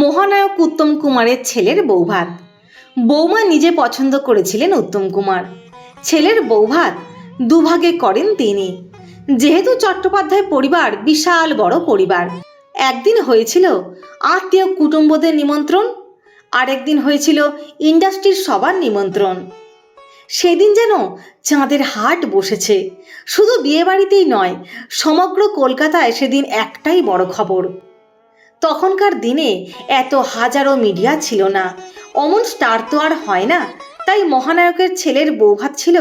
মহানায়ক উত্তম কুমারের ছেলের বৌভাত। বৌমা নিজে পছন্দ করেছিলেন উত্তম কুমার। ছেলের বৌভাত দুভাগে করেন তিনি। যেহেতু চট্টোপাধ্যায় পরিবার বিশাল বড় পরিবার, একদিন হয়েছিল আত্মীয় কুটুম্বদের নিমন্ত্রণ আর একদিন হয়েছিল ইন্ডাস্ট্রির সবার নিমন্ত্রণ। সেদিন যেন চাঁদের হাট বসেছে। শুধু বিয়েবাড়িতেই নয়, সমগ্র কলকাতায় সেদিন একটাই বড় খবর। তখনকার দিনে এত হাজারো মিডিয়া ছিল না। অমন স্টার তো আর হয় না। তাই মহানায়কের ছেলের বৌভাত ছিল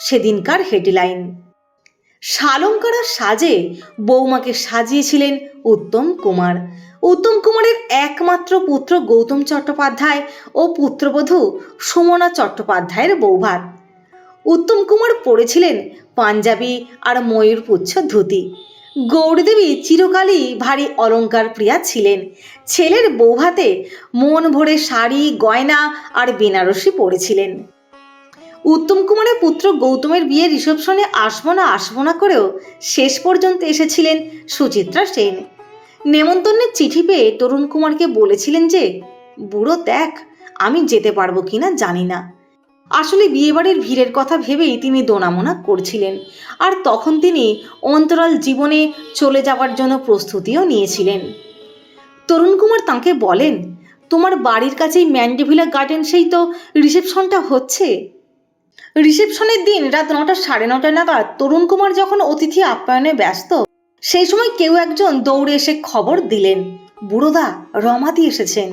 সেদিনকার হেডলাইন শালঙ্কারা সাজে বৌমাকে সাজিয়েছিলেন উত্তম কুমার। উত্তম কুমারের একমাত্র পুত্র গৌতম চট্টোপাধ্যায় ও পুত্রবধূ সুমনা চট্টোপাধ্যায়ের বৌভাত। উত্তম কুমার পরেছিলেন পাঞ্জাবি আর ময়ূরপুচ্ছ ধুতি। গৌরদেবী চিরকালই ভারী অলংকার প্রিয়া ছিলেন। ছেলের বৌভাতে মন ভরে শাড়ি, গয়না আর বেনারসি পরেছিলেন। উত্তম কুমারের পুত্র গৌতমের বিয়ে রিসেপশনে আসব না আসব না করেও শেষ পর্যন্ত এসেছিলেন সুচিত্রা সেন। নেমন্তন্নের চিঠি পেয়ে তরুণ কুমারকে বলেছিলেন যে, বুড়ো দেখ, আমি যেতে পারব কিনা জানি না। আসলে বিয়েবাড়ির ভিড়ের কথা ভেবেই তিনি দোনামোনা করছিলেন। আর তখন তিনি অন্তরাল জীবনে চলে যাওয়ার জন্য প্রস্তুতিও নিয়েছিলেন। তরুণ কুমার তাঁকে বলেন, তোমার বাড়ির কাছেই ম্যান্ডেভিলা গার্ডেন, সেই তো রিসেপশনটা হচ্ছে। রিসেপশনের দিন রাত নটা সাড়ে নটা নাগাদ তরুণ কুমার যখন অতিথি আপ্যায়নে ব্যস্ত, সেই সময় কেউ একজন দৌড়ে এসে খবর দিলেন, বুড়োদা, রমাদি এসেছেন।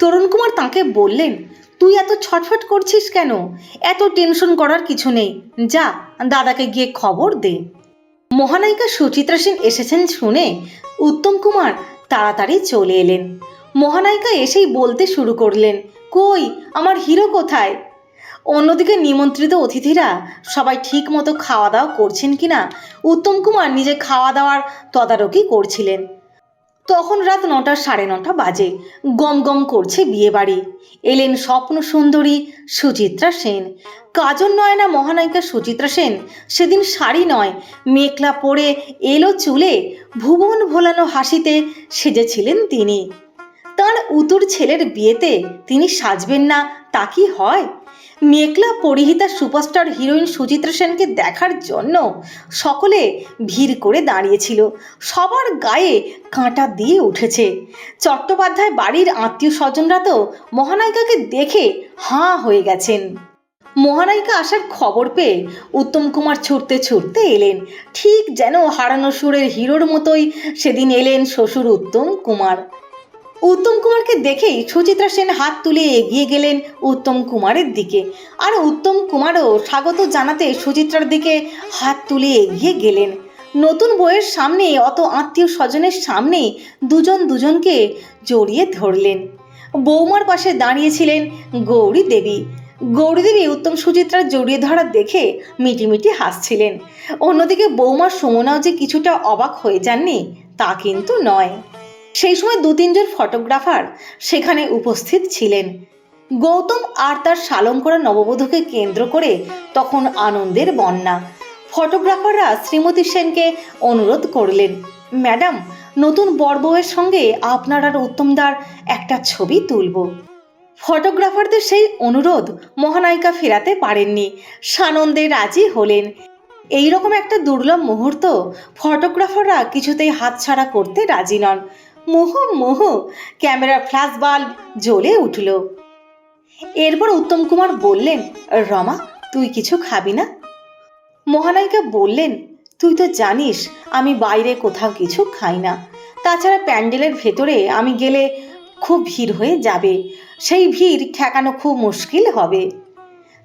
তরুণ কুমার তাঁকে বললেন তুই এত ছটফট করছিস কেন? এত টেনশন করার কিছু নেই। যা, দাদাকে গিয়ে খবর দে। মহানায়িকা সুচিত্রা সেন এসেছেন শুনে উত্তম কুমার তাড়াতাড়ি চলে এলেন। মহানায়িকা এসেই বলতে শুরু করলেন, কই, আমার হিরো কোথায়? অন্যদিকে নিমন্ত্রিত অতিথিরা সবাই ঠিক মতো খাওয়া দাওয়া করছেন কিনা উত্তম কুমার নিজে খাওয়া দাওয়ার তদারকি করছিলেন। তখন রাত নটা সাড়ে নটা বাজে। গম গম করছে বিয়ে বাড়ি এলেন স্বপ্ন সুন্দরী সুচিত্রা সেন। কাজল নয়না মহানায়িকা সুচিত্রা সেন? সেদিন শাড়ি নয় মেঘলা পরে এলো চুলে, ভুবন ভোলানো হাসিতে সেজেছিলেন তিনি। তার উতুর ছেলের বিয়েতে তিনি সাজবেন না, তা কি হয়? মেঘলা পরিহিতা সুপারস্টার হিরোইন সুচিত্রা সেনকে দেখার জন্য সকলে ভিড় করে দাঁড়িয়েছিল। সবার গায়ে কাঁটা দিয়ে উঠেছে। চট্টোপাধ্যায় বাড়ির আত্মীয় স্বজনরা তো মহানায়িকাকে দেখে হাঁ হয়ে গেছেন। মহানায়িকা আসার খবর পেয়ে উত্তম কুমার ছুটতে ছুটতে এলেন। ঠিক যেন হারানো সুরের হিরোর মতোই সেদিন এলেন শ্বশুর উত্তম কুমার। উত্তম কুমারকে দেখেই সুচিত্রা সেন হাত তুলে এগিয়ে গেলেন উত্তম কুমারের দিকে। আর উত্তম কুমারও স্বাগত জানাতে সুচিত্রার দিকে হাত তুলে এগিয়ে গেলেন। নতুন বইয়ের সামনে অত আত্মীয় স্বজনের সামনে দুজন দুজনকে জড়িয়ে ধরলেন। বৌমার পাশে দাঁড়িয়েছিলেন গৌরী দেবী। গৌরী দেবী উত্তম সুচিত্রার জড়িয়ে ধরা দেখে মিটিমিটি হাসছিলেন। অন্যদিকে বৌমার সুমনাও যে কিছুটা অবাক হয়ে যাননি, তা কিন্তু নয়। সেই সময় দু তিনজন ফটোগ্রাফার সেখানে উপস্থিত ছিলেন। গৌতম আর তার সালং করা নববধূকে কেন্দ্র করে তখন আনন্দের বন্যা। ফটোগ্রাফাররা শ্রীমতী সেনকে অনুরোধ করলেন, ম্যাডাম, নতুন বর বউয়ের সঙ্গে আপনার আর উত্তমদার একটা ছবি তুলব। ফটোগ্রাফারদের সেই অনুরোধ মহানায়িকা ফেরাতে পারেননি। সানন্দে রাজি হলেন। এই রকম একটা দুর্লভ মুহূর্ত ফটোগ্রাফাররা কিছুতেই হাতছাড়া করতে রাজি নন। মুহ মুহ ক্যামেরার ফ্ল্যাশ বাল্ব জ্বলে উঠল। এরপর উত্তম কুমার বললেন, রমা, তুই কিছু খাবি না? মহানায়িকা বললেন, তুই তো জানিস, আমি বাইরে কোথাও কিছু খাই না। তাছাড়া প্যান্ডেলের ভেতরে আমি গেলে খুব ভিড় হয়ে যাবে। সেই ভিড় ঠেকানো খুব মুশকিল হবে।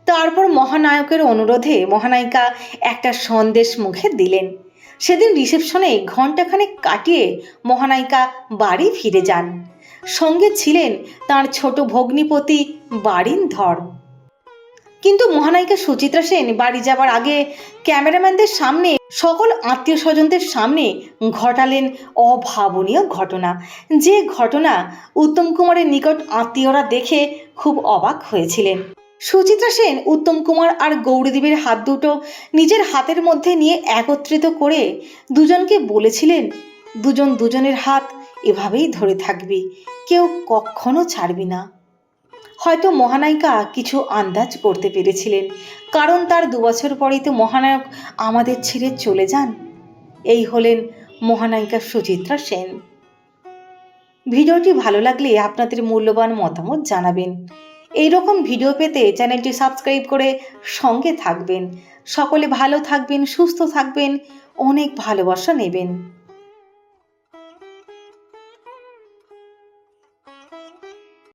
তারপর মহানায়কের অনুরোধে মহানায়িকা একটা সন্দেশ মুখে দিলেন। সেদিন রিসেপশনে ঘণ্টাখানেক কাটিয়ে মহানায়িকা বাড়ি ফিরে যান। সঙ্গে ছিলেন তার ছোট ভগ্নিপতি বারিনধর। কিন্তু মহানায়িকা সুচিত্রা সেন বাড়ি যাবার আগে ক্যামেরাম্যানদের সামনে, সকল আত্মীয় স্বজনদের সামনে ঘটালেন অভাবনীয় ঘটনা। যে ঘটনা উত্তম কুমারের নিকট আত্মীয়রা দেখে খুব অবাক হয়েছিলেন। সুচিত্রা সেন, উত্তম কুমার আর গৌরীদেবীর হাত দুটো নিজের হাতের মধ্যে নিয়ে একত্রিত করে দুজনকে বলেছিলেন, দুজন দুজনের হাত এভাবেই ধরে থাকবি, কেউ কখনো ছাড়বি না। হয়তো মহানায়িকা কিছু আন্দাজ করতে পেরেছিলেন, কারণ তার দু বছর পরেই তো মহানায়ক আমাদের ছেড়ে চলে যান। এই হলেন মহানায়িকা সুচিত্রা সেন। ভিডিওটি ভালো লাগলে আপনাদের মূল্যবান মতামত জানাবেন। এই রকম ভিডিও পেতে চ্যানেলটি সাবস্ক্রাইব করে সঙ্গে থাকবেন। সকলে ভালো থাকবেন, সুস্থ থাকবেন, অনেক ভালোবাসা নেবেন।